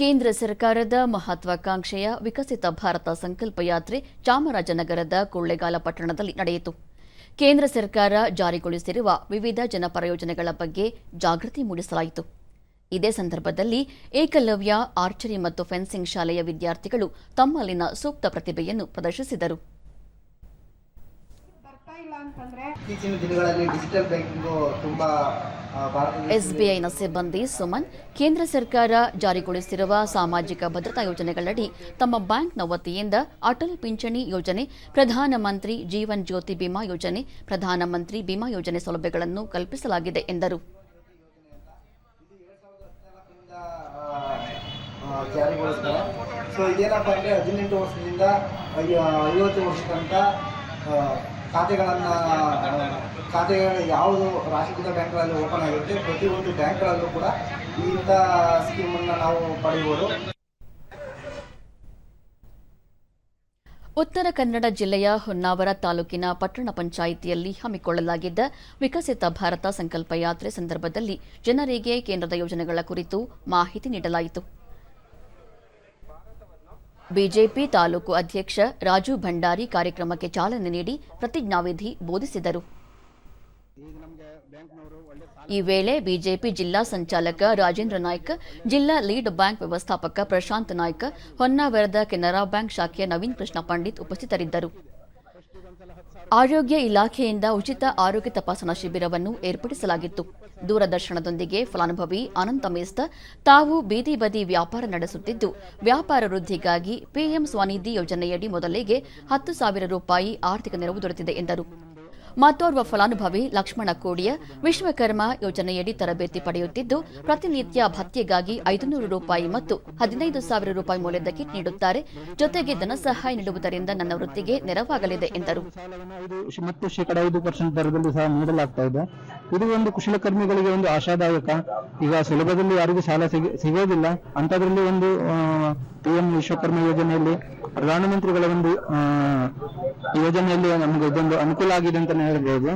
ಕೇಂದ್ರ ಸರ್ಕಾರದ ಮಹತ್ವಾಕಾಂಕ್ಷೆಯ ವಿಕಸಿತ ಭಾರತ ಸಂಕಲ್ಪ ಯಾತ್ರೆ ಚಾಮರಾಜನಗರದ ಕೊಳ್ಳೇಗಾಲ ಪಟ್ಟಣದಲ್ಲಿ ನಡೆಯಿತು. ಕೇಂದ್ರ ಸರ್ಕಾರ ಜಾರಿಗೊಳಿಸಿರುವ ವಿವಿಧ ಜನಪರ ಯೋಜನೆಗಳ ಬಗ್ಗೆ ಜಾಗೃತಿ ಮೂಡಿಸಲಾಯಿತು. ಇದೇ ಸಂದರ್ಭದಲ್ಲಿ ಏಕಲವ್ಯ, ಆರ್ಚರಿ ಮತ್ತು ಫೆನ್ಸಿಂಗ್ ಶಾಲೆಯ ವಿದ್ಯಾರ್ಥಿಗಳು ತಮ್ಮಲ್ಲಿನ ಸೂಕ್ತ ಪ್ರತಿಭೆಯನ್ನು ಪ್ರದರ್ಶಿಸಿದರು. ಇತ್ತೀಚಿನ ದಿನಗಳಲ್ಲಿ ಡಿಜಿಟಲ್ ಬ್ಯಾಂಕಿಂಗು ತುಂಬಾ ಎಸ್ಬಿಐನ ಸಿಬ್ಬಂದಿ ಸುಮನ್ ಕೇಂದ್ರ ಸರ್ಕಾರ ಜಾರಿಗೊಳಿಸಿರುವ ಸಾಮಾಜಿಕ ಭದ್ರತಾ ಯೋಜನೆಗಳಡಿ ತಮ್ಮ ಬ್ಯಾಂಕ್ನ ವತಿಯಿಂದ ಅಟಲ್ ಪಿಂಚಣಿ ಯೋಜನೆ ಪ್ರಧಾನಮಂತ್ರಿ ಜೀವನ್ ಜ್ಯೋತಿ ಬಿಮಾ ಯೋಜನೆ ಪ್ರಧಾನಮಂತ್ರಿ ಬಿಮಾ ಯೋಜನೆ ಸೌಲಭ್ಯಗಳನ್ನು ಕಲ್ಪಿಸಲಾಗಿದೆ ಎಂದರು. ಸೊ ಇದೇನಪ್ಪ ಅಂದರೆ ಹದಿನೆಂಟು ವರ್ಷದಿಂದ ಐವತ್ತು ವರ್ಷ ತನಕ ಆ, ಖಾತೆಗಳನ್ನು, ಖಾತೆಗಳು ಯಾವುದು ರಾಷ್ಟ್ರೀಕೃತ ಬ್ಯಾಂಕ್ಗಳಲ್ಲಿ ಓಪನ್ ಆಗಿರುತ್ತೆ ಪ್ರತಿಯೊಂದು ಬ್ಯಾಂಕ್ಗಳಲ್ಲೂ ಕೂಡ ಇಂಥ ಸ್ಕೀಮನ್ನು ನಾವು ಪಡೆಯಬಹುದು. ಉತ್ತರ ಕನ್ನಡ ಜಿಲ್ಲೆಯ ಹೊನ್ನಾವರ ತಾಲೂಕಿನ ಪಟ್ಟಣ ಪಂಚಾಯಿತಿಯಲ್ಲಿ ಹಮ್ಮಿಕೊಳ್ಳಲಾಗಿದ್ದ ವಿಕಸಿತ ಭಾರತ ಸಂಕಲ್ಪ ಯಾತ್ರೆ ಸಂದರ್ಭದಲ್ಲಿ ಜನರಿಗೆ ಕೇಂದ್ರದ ಯೋಜನೆಗಳ ಕುರಿತು ಮಾಹಿತಿ ನೀಡಲಾಯಿತು. ಬಿಜೆಪಿ ತಾಲೂಕು ಅಧ್ಯಕ್ಷ ರಾಜು ಭಂಡಾರಿ ಕಾರ್ಯಕ್ರಮಕ್ಕೆ ಚಾಲನೆ ನೀಡಿ ಪ್ರತಿಜ್ಞಾವಿಧಿ ಬೋಧಿಸಿದರು. ಈ ವೇಳೆ ಬಿಜೆಪಿ ಜಿಲ್ಲಾ ಸಂಚಾಲಕ ರಾಜೇಂದ್ರ ನಾಯ್ಕ, ಜಿಲ್ಲಾ ಲೀಡ್ ಬ್ಯಾಂಕ್ ವ್ಯವಸ್ಥಾಪಕ ಪ್ರಶಾಂತ್ ನಾಯ್ಕ, ಹೊನ್ನಾವರದ ಕೆನರಾ ಬ್ಯಾಂಕ್ ಶಾಖೆಯ ನವೀನ್ ಕೃಷ್ಣ ಪಂಡಿತ್ ಉಪಸ್ಥಿತರಿದ್ದರು. ಆರೋಗ್ಯ ಇಲಾಖೆಯಿಂದ ಉಚಿತ ಆರೋಗ್ಯ ತಪಾಸಣಾ ಶಿಬಿರವನ್ನು ಏರ್ಪಡಿಸಲಾಗಿತ್ತು. ದೂರದರ್ಶನದೊಂದಿಗೆ ಫಲಾನುಭವಿ ಅನಂತ ಮೇಸ್ತ ತಾವು ಬೀದಿ ಬದಿ ವ್ಯಾಪಾರ ನಡೆಸುತ್ತಿದ್ದು, ವ್ಯಾಪಾರ ವೃದ್ಧಿಗಾಗಿ ಪಿಎಂ ಸ್ವನಿಧಿ ಯೋಜನೆಯಡಿ ಮೊದಲಿಗೆ ಹತ್ತು ಸಾವಿರ ರೂಪಾಯಿ ಆರ್ಥಿಕ ನೆರವು ದೊರೆತಿದೆ ಎಂದರು. ಮತ್ತೋರ್ವ ಫಲಾನುಭವಿ ಲಕ್ಷ್ಮಣ ಕೋಡಿಯ ವಿಶ್ವಕರ್ಮ ಯೋಜನೆಯಡಿ ತರಬೇತಿ ಪಡೆಯುತ್ತಿದ್ದು, ಪ್ರತಿನಿತ್ಯ ಭತ್ಯೆಗಾಗಿ ಐದುನೂರು ರೂಪಾಯಿ ಮತ್ತು ಹದಿನೈದು ಸಾವಿರ ರೂಪಾಯಿ ಮೌಲ್ಯದ ಕಿಟ್ ನೀಡುತ್ತಾರೆ. ಜೊತೆಗೆ ಧನಸಹಾಯ ನೀಡುವುದರಿಂದ ನನ್ನ ವೃತ್ತಿಗೆ ನೆರವಾಗಲಿದೆ, ಎಂದರು. ಮತ್ತು ಶೇಕಡ ಐದು ಪರ್ಸೆಂಟ್ ದರದಲ್ಲಿ ಸಹ ನೀಡಲಾಗ್ತಾ ಇದೆ. ಇದು ಒಂದು ಕುಶಲಕರ್ಮಿಗಳಿಗೆ ಒಂದು ಆಶಾದಾಯಕ. ಈಗ ಸುಲಭದಲ್ಲಿ ಯಾರಿಗೂ ಸಾಲ ಸಿಗ, ಸಿಗೋದಿಲ್ಲ. ಅಂತದ್ರಲ್ಲಿ ಒಂದು ಪಿಎಂ ವಿಶ್ವಕರ್ಮ ಯೋಜನೆಯಲ್ಲಿ ಪ್ರಧಾನಮಂತ್ರಿಗಳ ಒಂದು ಯೋಜನೆಯಲ್ಲಿ ನಮ್ಗೆ ಇದೊಂದು ಅನುಕೂಲ ಆಗಿದೆ ಅಂತಾನೆ ಹೇಳ್ಬೋದು.